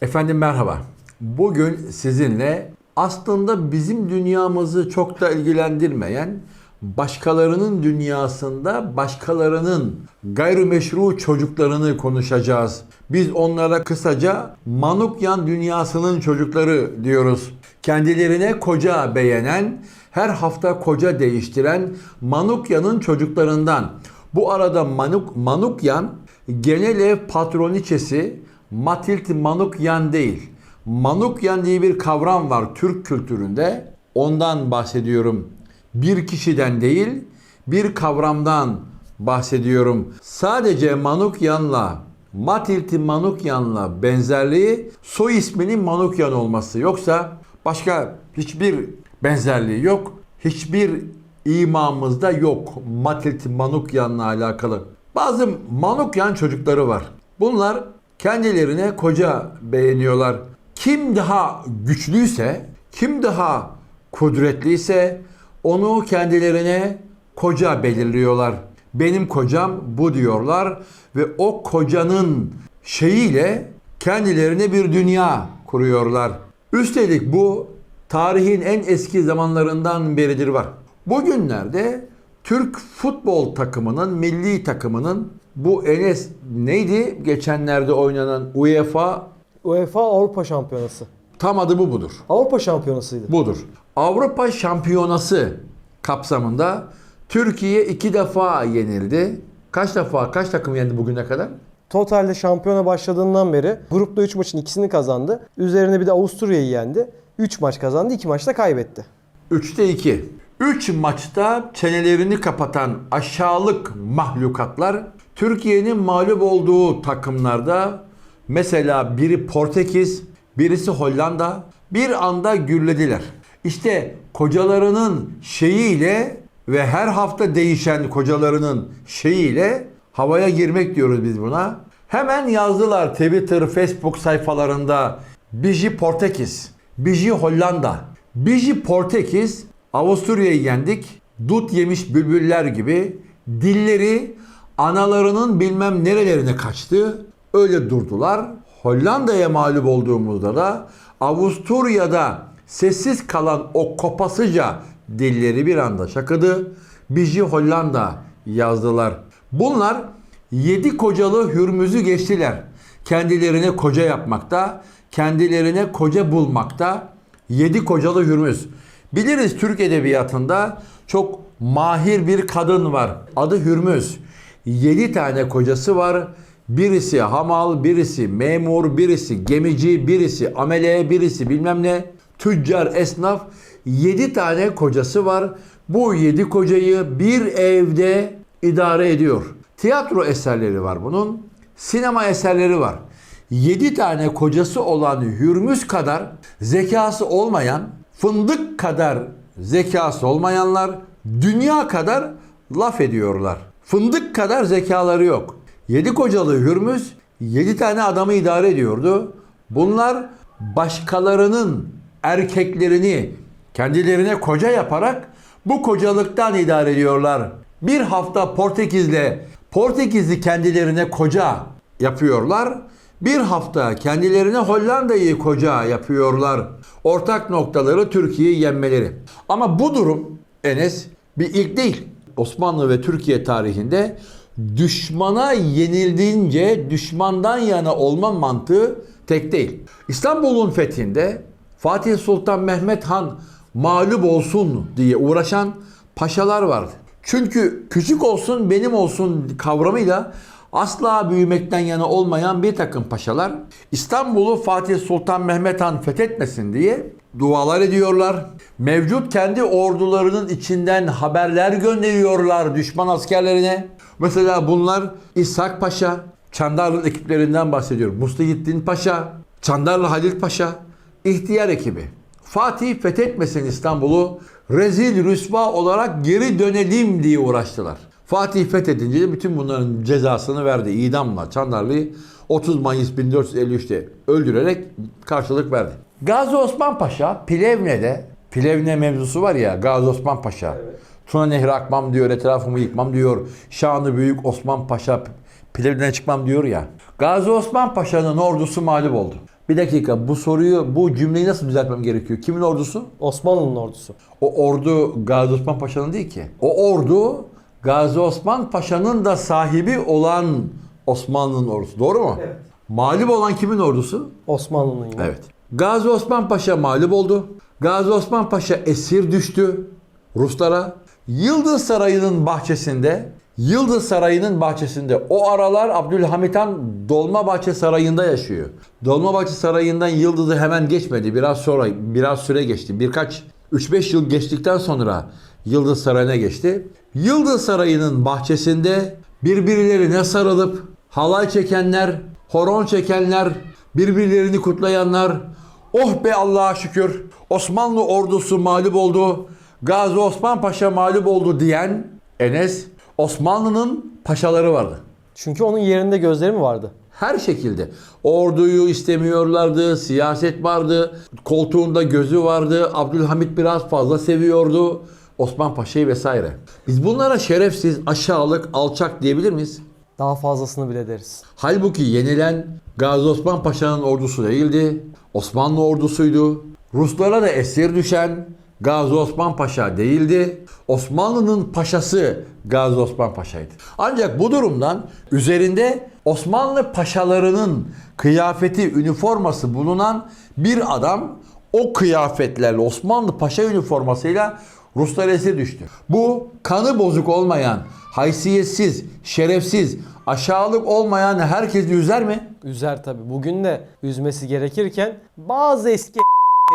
Efendim merhaba. Bugün sizinle aslında bizim dünyamızı çok da ilgilendirmeyen başkalarının dünyasında başkalarının gayrimeşru çocuklarını konuşacağız. Biz onlara kısaca Manukyan dünyasının çocukları diyoruz. Kendilerine koca beğenen, her hafta koca değiştiren Manukyan'ın çocuklarından. Bu arada Manuk, Manukyan genel ev patroniçesi Matilt Manukyan değil. Manukyan diye bir kavram var Türk kültüründe. Ondan bahsediyorum. Bir kişiden değil, bir kavramdan bahsediyorum. Sadece Manukyan'la Matilti Manukyan'la benzerliği soy isminin Manukyan olması. Yoksa başka hiçbir benzerliği yok. Hiçbir imamımızda yok Matilti Manukyan'la alakalı. Bazı Manukyan çocukları var. Bunlar kendilerine koca beğeniyorlar. Kim daha güçlüyse, kim daha kudretliyse onu kendilerine koca belirliyorlar. Benim kocam bu diyorlar ve o kocanın şeyiyle kendilerine bir dünya kuruyorlar. Üstelik bu tarihin en eski zamanlarından beridir var. Bugünlerde Türk futbol takımının, milli takımının bu Enes neydi? Geçenlerde oynanan UEFA UEFA Avrupa Şampiyonası. tam adı bu budur. Avrupa Şampiyonasıydı. Budur. Avrupa Şampiyonası kapsamında Türkiye iki defa yenildi. Kaç defa, kaç takım yendi bugüne kadar? Totalde şampiyona başladığından beri grupta 3 maçın ikisini kazandı. Üzerine bir de Avusturya'yı yendi. 3 maç kazandı, 2 maçta kaybetti. 3'te 2. 3 maçta çenelerini kapatan aşağılık mahlukatlar Türkiye'nin mağlup olduğu takımlarda mesela biri Portekiz, birisi Hollanda bir anda gürlediler. İşte kocalarının şeyiyle ve her hafta değişen kocalarının şeyiyle havaya girmek diyoruz biz buna. Hemen yazdılar Twitter, Facebook sayfalarında Biji Portekiz, Biji Hollanda, Biji Portekiz Avusturya'yı yendik. Dut yemiş bülbüller gibi dilleri analarının bilmem nerelerine kaçtı. Öyle durdular. Hollanda'ya mağlup olduğumuzda da Avusturya'da sessiz kalan o kopasıca dilleri bir anda şakıdı. Biji Hollanda yazdılar. Bunlar yedi kocalı hürmüzü geçtiler. Kendilerine koca yapmakta, kendilerine koca bulmakta. Yedi kocalı hürmüz. Biliriz Türk edebiyatında çok mahir bir kadın var. Adı Hürmüz. Yedi tane kocası var. Birisi hamal, birisi memur, birisi gemici, birisi amele, birisi bilmem ne. Tüccar, esnaf. Yedi tane kocası var. Bu yedi kocayı bir evde idare ediyor. Tiyatro eserleri var bunun. Sinema eserleri var. Yedi tane kocası olan Hürmüz kadar zekası olmayan, fındık kadar zekası olmayanlar dünya kadar laf ediyorlar. Fındık kadar zekaları yok. Yedi kocalı Hürmüz yedi tane adamı idare ediyordu. Bunlar başkalarının erkeklerini kendilerine koca yaparak bu kocalıktan idare ediyorlar. Bir hafta Portekiz'le Portekiz'i kendilerine koca yapıyorlar. Bir hafta kendilerine Hollanda'yı koca yapıyorlar. Ortak noktaları Türkiye'yi yenmeleri. Ama bu durum Enes bir ilk değil. Osmanlı ve Türkiye tarihinde düşmana yenildiğince düşmandan yana olma mantığı tek değil. İstanbul'un fethinde Fatih Sultan Mehmet Han mağlup olsun diye uğraşan paşalar vardı. Çünkü küçük olsun benim olsun kavramıyla asla büyümekten yana olmayan bir takım paşalar İstanbul'u Fatih Sultan Mehmet Han fethetmesin diye dualar ediyorlar. Mevcut kendi ordularının içinden haberler gönderiyorlar düşman askerlerine. Mesela bunlar İshak Paşa, Çandarlı ekiplerinden bahsediyorum. Mustahiddin Paşa, Çandarlı Halil Paşa, ihtiyar ekibi. Fatih fethetmesin İstanbul'u rezil rüsva olarak geri dönelim diye uğraştılar. Fatih fethedince de bütün bunların cezasını verdi. İdamla Çandarlı'yı 30 Mayıs 1453'te öldürerek karşılık verdi. Gazi Osman Paşa Plevne'de Plevne mevzusu var ya Gazi Osman Paşa. Tuna Nehri akmam diyor, etrafımı yıkmam diyor. Şanı büyük Osman Paşa Plevne'den çıkmam diyor ya. Gazi Osman Paşa'nın ordusu mağlup oldu. Bir dakika bu soruyu, bu cümleyi nasıl düzeltmem gerekiyor? Kimin ordusu? Osmanlı'nın ordusu. O ordu Gazi Osman Paşa'nın değil ki. O ordu Gazi Osman Paşa'nın da sahibi olan Osmanlı'nın ordusu. Doğru mu? Evet. Mağlup olan kimin ordusu? Osmanlı'nın. Evet. Gazi Osman Paşa mağlup oldu. Gazi Osman Paşa esir düştü Ruslara. Yıldız Sarayı'nın bahçesinde, Yıldız Sarayı'nın bahçesinde o aralar Abdülhamit Han Dolmabahçe Sarayı'nda yaşıyor. Dolmabahçe Sarayı'ndan Yıldız'ı hemen geçmedi. Biraz sonra, biraz süre geçti. Birkaç 3-5 yıl geçtikten sonra Yıldız Sarayı'na geçti. Yıldız Sarayı'nın bahçesinde birbirlerine sarılıp halay çekenler, horon çekenler, birbirlerini kutlayanlar, oh be Allah'a şükür Osmanlı ordusu mağlup oldu, Gazi Osman Paşa mağlup oldu diyen Enes, Osmanlı'nın paşaları vardı. Çünkü onun yerinde gözleri mi vardı? Her şekilde. Orduyu istemiyorlardı, siyaset vardı, koltuğunda gözü vardı, Abdülhamit biraz fazla seviyordu, Osman Paşa'yı vesaire. Biz bunlara şerefsiz, aşağılık, alçak diyebilir miyiz? Daha fazlasını bile deriz. Halbuki yenilen Gazi Osman Paşa'nın ordusu değildi. Osmanlı ordusuydu. Ruslara da esir düşen Gazi Osman Paşa değildi. Osmanlı'nın paşası Gazi Osman Paşa'ydı. Ancak bu durumdan üzerinde Osmanlı paşalarının kıyafeti, üniforması bulunan bir adam o kıyafetlerle Osmanlı paşa üniformasıyla Ruslara esir düştü. Bu kanı bozuk olmayan, haysiyetsiz, şerefsiz, aşağılık olmayan herkesi üzer mi? Üzer tabi. Bugün de üzmesi gerekirken bazı eski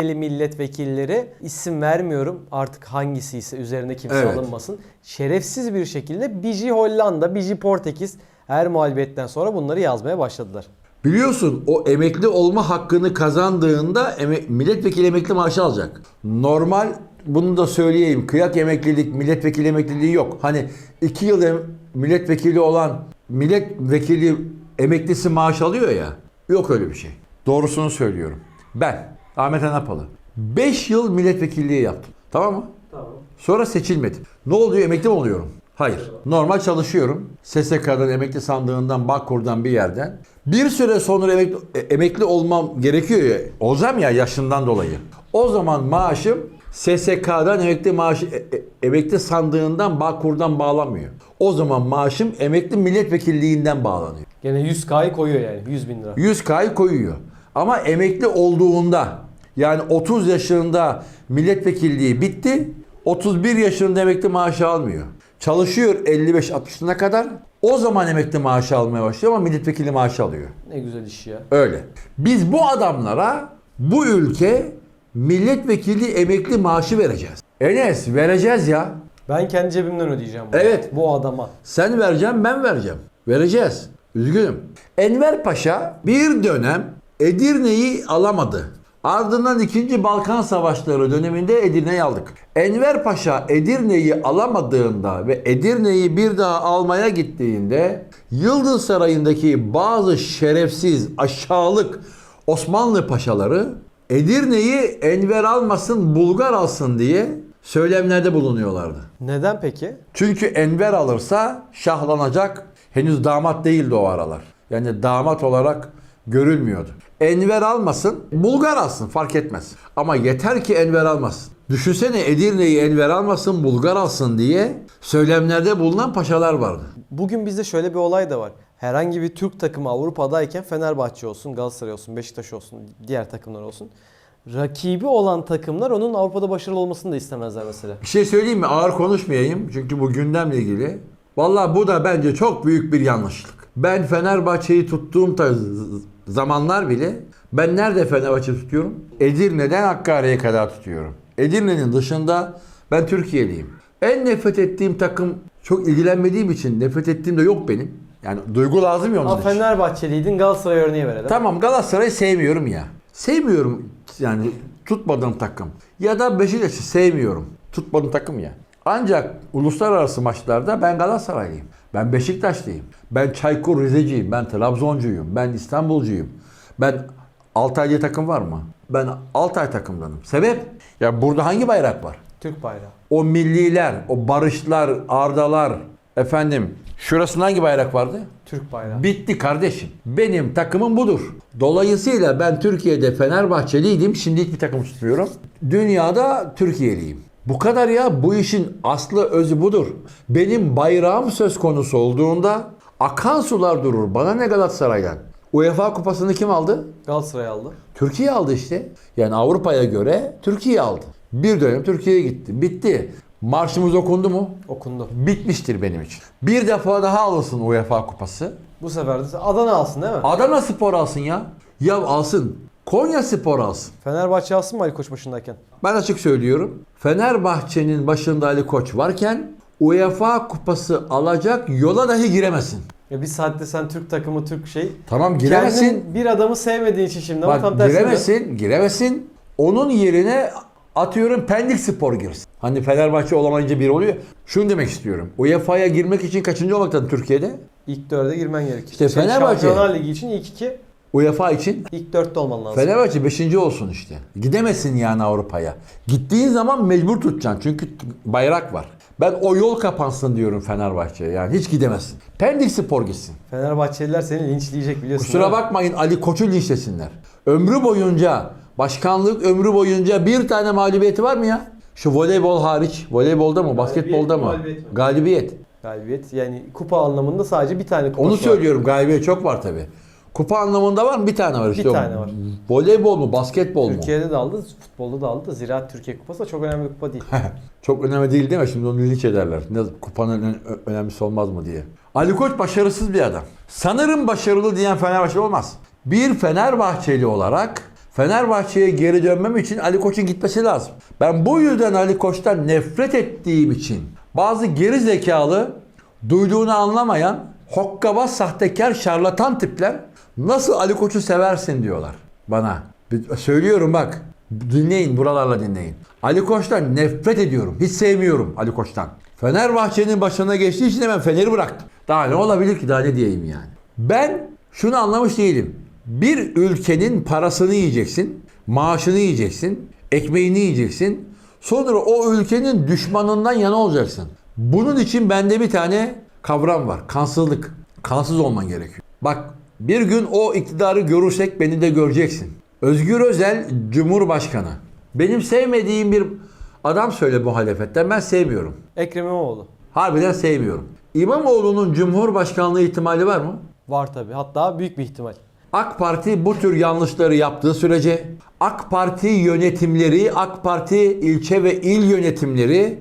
eli milletvekilleri isim vermiyorum artık hangisi ise üzerine kimse Evet. alınmasın. Şerefsiz bir şekilde Biji Hollanda, Biji Portekiz her mağlubiyetten sonra bunları yazmaya başladılar. Biliyorsun o emekli olma hakkını kazandığında eme- milletvekili emekli maaşı alacak. Normal bunu da söyleyeyim. Kıyak emeklilik, milletvekili emekliliği yok. Hani iki yıl em- milletvekili olan milletvekili emeklisi maaş alıyor ya. Yok öyle bir şey. Doğrusunu söylüyorum. Ben Ahmet Anapalı 5 yıl milletvekilliği yaptım. Tamam mı? Tamam. Sonra seçilmedim. Ne oluyor? Emekli mi oluyorum? Hayır. Normal çalışıyorum. SSK'dan, emekli sandığından, Bakkur'dan bir yerden. Bir süre sonra emekli, e, emekli olmam gerekiyor ya. Olacağım ya yaşından dolayı. O zaman maaşım SSK'dan emekli maaşı e, e, emekli sandığından Bakkur'dan bağlanmıyor. O zaman maaşım emekli milletvekilliğinden bağlanıyor. Gene 100K'yı koyuyor yani 100 bin lira. 100K'yı koyuyor. Ama emekli olduğunda yani 30 yaşında milletvekilliği bitti. 31 yaşında emekli maaşı almıyor. Çalışıyor 55-60'ına kadar. O zaman emekli maaşı almaya başlıyor ama milletvekili maaşı alıyor. Ne güzel iş ya. Öyle. Biz bu adamlara bu ülke milletvekili emekli maaşı vereceğiz. Enes vereceğiz ya. Ben kendi cebimden ödeyeceğim bunu. Evet. Bu adama. Sen vereceğim ben vereceğim. Vereceğiz. Üzgünüm. Enver Paşa bir dönem Edirne'yi alamadı. Ardından 2. Balkan Savaşları döneminde Edirne'yi aldık. Enver Paşa Edirne'yi alamadığında ve Edirne'yi bir daha almaya gittiğinde Yıldız Sarayı'ndaki bazı şerefsiz, aşağılık Osmanlı paşaları Edirne'yi Enver almasın, Bulgar alsın diye söylemlerde bulunuyorlardı. Neden peki? Çünkü Enver alırsa şahlanacak. Henüz damat değildi o aralar. Yani damat olarak görülmüyordu. Enver almasın, Bulgar alsın fark etmez. Ama yeter ki Enver almasın. Düşünsene Edirne'yi Enver almasın, Bulgar alsın diye söylemlerde bulunan paşalar vardı. Bugün bizde şöyle bir olay da var. Herhangi bir Türk takımı Avrupa'dayken Fenerbahçe olsun, Galatasaray olsun, Beşiktaş olsun, diğer takımlar olsun. Rakibi olan takımlar onun Avrupa'da başarılı olmasını da istemezler mesela. Bir şey söyleyeyim mi? Ağır konuşmayayım. Çünkü bu gündemle ilgili. Vallahi bu da bence çok büyük bir yanlışlık. Ben Fenerbahçe'yi tuttuğum zamanlar bile ben nerede Fenerbahçe tutuyorum? Edirne'den Hakkari'ye kadar tutuyorum. Edirne'nin dışında ben Türkiye'liyim. En nefret ettiğim takım çok ilgilenmediğim için nefret ettiğim de yok benim. Yani duygu lazım ya onun Ama için. Fenerbahçeliydin Galatasaray örneği verelim. Tamam Galatasaray'ı sevmiyorum ya. Sevmiyorum yani tutmadığım takım. Ya da Beşiktaş'ı sevmiyorum. Tutmadığım takım ya. Ancak uluslararası maçlarda ben Galatasaraylıyım. Ben Beşiktaşlıyım. Ben Çaykur Rizeciyim. Ben Trabzoncuyum. Ben İstanbulcuyum. Ben Altay diye takım var mı? Ben Altay takımdanım. Sebep? Ya burada hangi bayrak var? Türk bayrağı. O milliler, o barışlar, ardalar, efendim Şurasında hangi bayrak vardı? Türk bayrağı. Bitti kardeşim. Benim takımım budur. Dolayısıyla ben Türkiye'de Fenerbahçeliydim. Şimdi hiçbir takım tutmuyorum. Dünyada Türkiye'liyim. Bu kadar ya. Bu işin aslı özü budur. Benim bayrağım söz konusu olduğunda akan sular durur. Bana ne Galatasaray'dan? UEFA kupasını kim aldı? Galatasaray aldı. Türkiye aldı işte. Yani Avrupa'ya göre Türkiye aldı. Bir dönem Türkiye'ye gitti. Bitti. Marşımız okundu mu? Okundu. Bitmiştir benim için. Bir defa daha alınsın UEFA kupası. Bu sefer de Adana alsın değil mi? Adana Spor alsın ya. Ya alsın. Konya Spor alsın. Fenerbahçe alsın mı Ali Koç başındayken? Ben açık söylüyorum. Fenerbahçe'nin başında Ali Koç varken UEFA kupası alacak yola dahi giremesin. Ya bir saatte sen Türk takımı Türk şey. Tamam giremesin. Kendin bir adamı sevmediğin için şimdi ama tam Bak tersine. giremesin, giremesin. Onun yerine atıyorum Pendik Spor girsin. Hani Fenerbahçe olamayınca bir oluyor. Şunu demek istiyorum. UEFA'ya girmek için kaçıncı olmaktan Türkiye'de? İlk dörde girmen gerekir. İşte Fenerbahçe- Şampiyonlar Ligi için ilk iki, UEFA için ilk dörtte olman lazım. Fenerbahçe 5. olsun işte. Gidemesin yani Avrupa'ya. Gittiğin zaman mecbur tutacaksın. Çünkü bayrak var. Ben o yol kapansın diyorum Fenerbahçe'ye. Yani hiç gidemesin. Pendik Spor gitsin. Fenerbahçeliler seni linçleyecek biliyorsun. Kusura bakmayın Ali Koç'u linçlesinler. Ömrü boyunca, başkanlık ömrü boyunca bir tane mağlubiyeti var mı ya? Şu voleybol hariç. Voleybolda mı? Basketbolda mı? mağlubiyet var. Galibiyet. Galibiyet yani kupa anlamında sadece bir tane kupa Onu söylüyorum. Galibiyet çok var tabi. Kupa anlamında var mı? Bir tane var işte. Bir tane var. Voleybol mu? Basketbol mu? Türkiye'de de aldı, futbolda da aldı. Ziraat Türkiye Kupası da çok önemli bir kupa değil. Çok önemli değil değil mi? Şimdi onu linç ederler. Ne, kupanın önemlisi olmaz mı diye. Ali Koç başarısız bir adam. Sanırım başarılı diyen Fenerbahçe olmaz. Bir Fenerbahçeli olarak Fenerbahçe'ye geri dönmem için Ali Koç'un gitmesi lazım. Ben bu yüzden Ali Koç'tan nefret ettiğim için bazı geri zekalı, duyduğunu anlamayan, hokkabaz, sahtekar, şarlatan tipler nasıl Ali Koç'u seversin diyorlar bana. Söylüyorum bak. Dinleyin buralarla dinleyin. Ali Koç'tan nefret ediyorum. Hiç sevmiyorum Ali Koç'tan. Fenerbahçe'nin başına geçtiği için hemen Fener'i bıraktım. Daha ne olabilir ki daha ne diyeyim yani. Ben şunu anlamış değilim. Bir ülkenin parasını yiyeceksin, maaşını yiyeceksin, ekmeğini yiyeceksin. Sonra o ülkenin düşmanından yana olacaksın. Bunun için bende bir tane kavram var. Kansızlık. Kansız olman gerekiyor. Bak bir gün o iktidarı görürsek beni de göreceksin. Özgür Özel Cumhurbaşkanı. Benim sevmediğim bir adam söyle muhalefetten. Ben sevmiyorum. Ekrem İmamoğlu. Harbiden sevmiyorum. İmamoğlu'nun Cumhurbaşkanlığı ihtimali var mı? Var tabi. Hatta büyük bir ihtimal. AK Parti bu tür yanlışları yaptığı sürece AK Parti yönetimleri, AK Parti ilçe ve il yönetimleri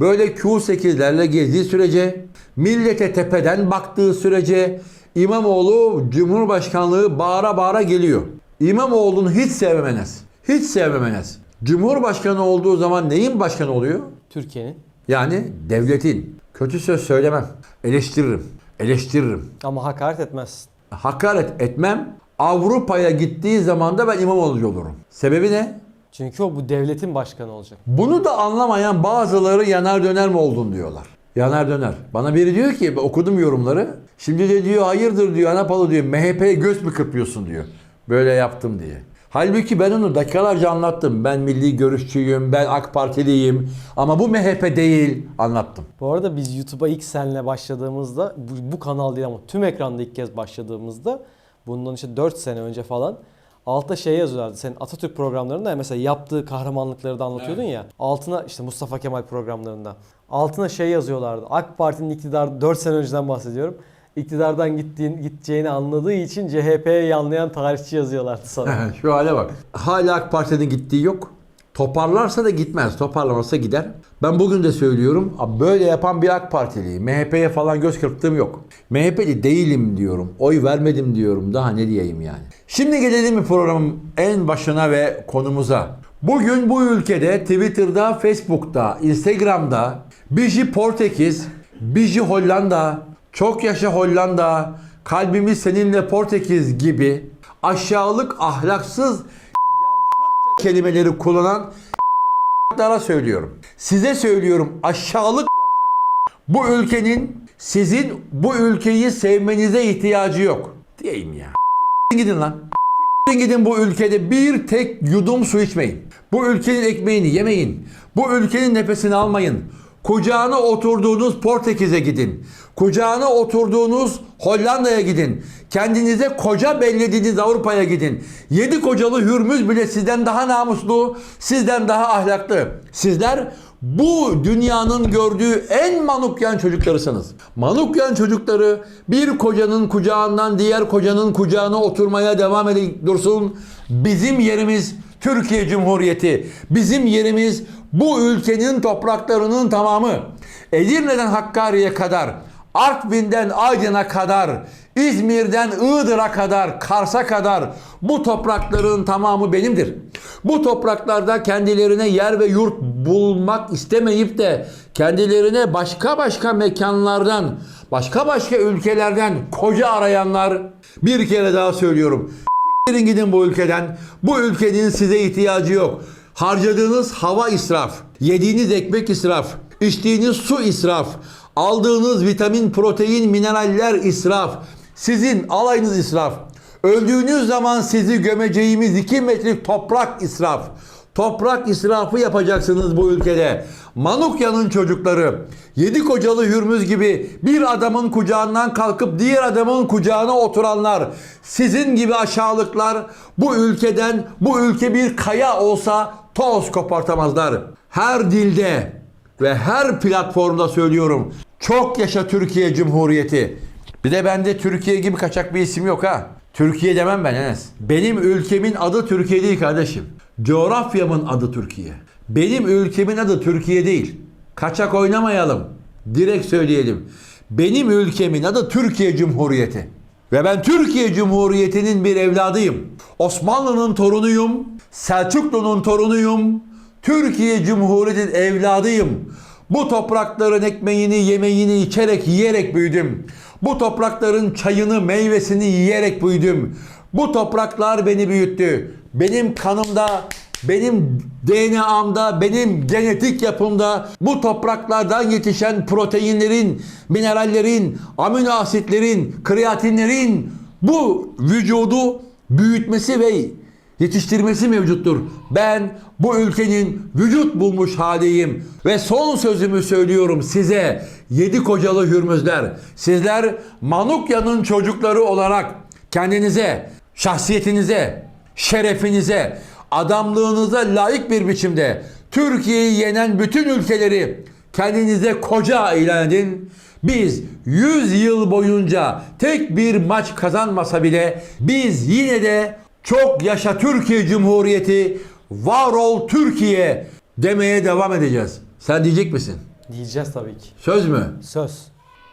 böyle Q8'lerle gezdiği sürece, millete tepeden baktığı sürece İmamoğlu Cumhurbaşkanlığı bağıra bağıra geliyor. İmamoğlu'nu hiç sevmemeniz. Hiç sevmemeniz. Cumhurbaşkanı olduğu zaman neyin başkanı oluyor? Türkiye'nin. Yani devletin. Kötü söz söylemem. Eleştiririm. Eleştiririm. Ama hakaret etmezsin. Hakaret etmem. Avrupa'ya gittiği zaman da ben İmamoğlu olurum. Sebebi ne? Çünkü o bu devletin başkanı olacak. Bunu da anlamayan bazıları yanar döner mi oldun diyorlar. Yanar döner. Bana biri diyor ki okudum yorumları. Şimdi de diyor hayırdır diyor Anapalı diyor MHP'ye göz mü kırpıyorsun diyor. Böyle yaptım diye. Halbuki ben onu dakikalarca anlattım. Ben milli görüşçüyüm, ben AK Partiliyim ama bu MHP değil anlattım. Bu arada biz YouTube'a ilk senle başladığımızda bu, bu kanal değil ama tüm ekranda ilk kez başladığımızda bundan işte 4 sene önce falan altta şey yazıyorlardı. Senin Atatürk programlarında ya mesela yaptığı kahramanlıkları da anlatıyordun ya. Altına işte Mustafa Kemal programlarında. Altına şey yazıyorlardı. AK Parti'nin iktidarı 4 sene önceden bahsediyorum. İktidardan gittiğin, gideceğini anladığı için CHP'ye yanlayan tarihçi yazıyorlardı sana. Şu hale bak. Hala AK Parti'nin gittiği yok. Toparlarsa da gitmez. Toparlamazsa gider. Ben bugün de söylüyorum. Böyle yapan bir AK Partili. MHP'ye falan göz kırptığım yok. MHP'li değilim diyorum. Oy vermedim diyorum. Daha ne diyeyim yani. Şimdi gelelim mi programın en başına ve konumuza. Bugün bu ülkede Twitter'da, Facebook'ta, Instagram'da Biji Portekiz, Biji Hollanda, Çok Yaşa Hollanda, Kalbimiz Seninle Portekiz gibi aşağılık, ahlaksız kelimeleri kullanan yavşaklara söylüyorum. Size söylüyorum aşağılık bu ülkenin sizin bu ülkeyi sevmenize ihtiyacı yok. Diyeyim ya. Gidin lan. Gidin bu ülkede bir tek yudum su içmeyin. Bu ülkenin ekmeğini yemeyin. Bu ülkenin nefesini almayın. Kucağına oturduğunuz Portekiz'e gidin. Kucağına oturduğunuz Hollanda'ya gidin. Kendinize koca bellediğiniz Avrupa'ya gidin. Yedi kocalı Hürmüz bile sizden daha namuslu, sizden daha ahlaklı. Sizler bu dünyanın gördüğü en manukyan çocuklarısınız. Manukyan çocukları bir kocanın kucağından diğer kocanın kucağına oturmaya devam edip dursun. Bizim yerimiz Türkiye Cumhuriyeti. Bizim yerimiz bu ülkenin topraklarının tamamı. Edirne'den Hakkari'ye kadar, Artvin'den Aydın'a kadar, İzmir'den Iğdır'a kadar, Kars'a kadar bu toprakların tamamı benimdir. Bu topraklarda kendilerine yer ve yurt bulmak istemeyip de kendilerine başka başka mekanlardan, başka başka ülkelerden koca arayanlar bir kere daha söylüyorum. Gidin gidin bu ülkeden. Bu ülkenin size ihtiyacı yok. Harcadığınız hava israf, yediğiniz ekmek israf, içtiğiniz su israf, aldığınız vitamin, protein, mineraller israf. Sizin alayınız israf. Öldüğünüz zaman sizi gömeceğimiz 2 metrelik toprak israf. Toprak israfı yapacaksınız bu ülkede. Manukya'nın çocukları, yedi kocalı Hürmüz gibi bir adamın kucağından kalkıp diğer adamın kucağına oturanlar, sizin gibi aşağılıklar bu ülkeden, bu ülke bir kaya olsa toz kopartamazlar. Her dilde ve her platformda söylüyorum. Çok yaşa Türkiye Cumhuriyeti. Bir de bende Türkiye gibi kaçak bir isim yok ha. Türkiye demem ben Enes. Benim ülkemin adı Türkiye değil kardeşim. Coğrafyamın adı Türkiye. Benim ülkemin adı Türkiye değil. Kaçak oynamayalım. Direkt söyleyelim. Benim ülkemin adı Türkiye Cumhuriyeti. Ve ben Türkiye Cumhuriyeti'nin bir evladıyım. Osmanlı'nın torunuyum. Selçuklu'nun torunuyum. Türkiye Cumhuriyeti'nin evladıyım. Bu toprakların ekmeğini, yemeğini içerek, yiyerek büyüdüm. Bu toprakların çayını, meyvesini yiyerek büyüdüm. Bu topraklar beni büyüttü. Benim kanımda, benim DNA'mda, benim genetik yapımda bu topraklardan yetişen proteinlerin, minerallerin, amino asitlerin, kreatinlerin bu vücudu büyütmesi ve yetiştirmesi mevcuttur. Ben bu ülkenin vücut bulmuş haliyim ve son sözümü söylüyorum size yedi kocalı hürmüzler. Sizler Manukya'nın çocukları olarak kendinize, şahsiyetinize, şerefinize, adamlığınıza layık bir biçimde Türkiye'yi yenen bütün ülkeleri kendinize koca ilan edin. Biz 100 yıl boyunca tek bir maç kazanmasa bile biz yine de çok yaşa Türkiye Cumhuriyeti, var ol Türkiye demeye devam edeceğiz. Sen diyecek misin? Diyeceğiz tabii ki. Söz mü? Söz.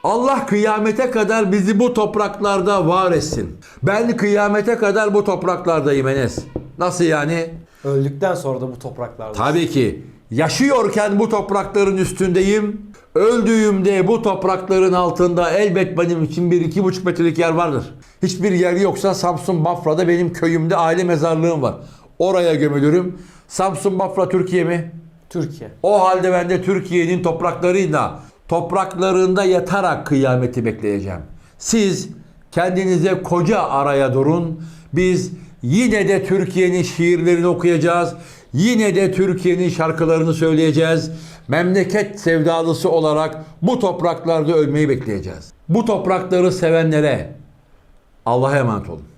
Allah kıyamete kadar bizi bu topraklarda var etsin. Ben kıyamete kadar bu topraklardayım Enes. Nasıl yani? Öldükten sonra da bu topraklarda. Tabii ki. Yaşıyorken bu toprakların üstündeyim. Öldüğümde bu toprakların altında elbet benim için bir iki buçuk metrelik yer vardır. Hiçbir yer yoksa Samsun Bafra'da benim köyümde aile mezarlığım var. Oraya gömülürüm. Samsun Bafra Türkiye mi? Türkiye. O halde ben de Türkiye'nin topraklarıyla, topraklarında yatarak kıyameti bekleyeceğim. Siz kendinize koca araya durun. Biz yine de Türkiye'nin şiirlerini okuyacağız. Yine de Türkiye'nin şarkılarını söyleyeceğiz. Memleket sevdalısı olarak bu topraklarda ölmeyi bekleyeceğiz. Bu toprakları sevenlere Allah'a emanet olun.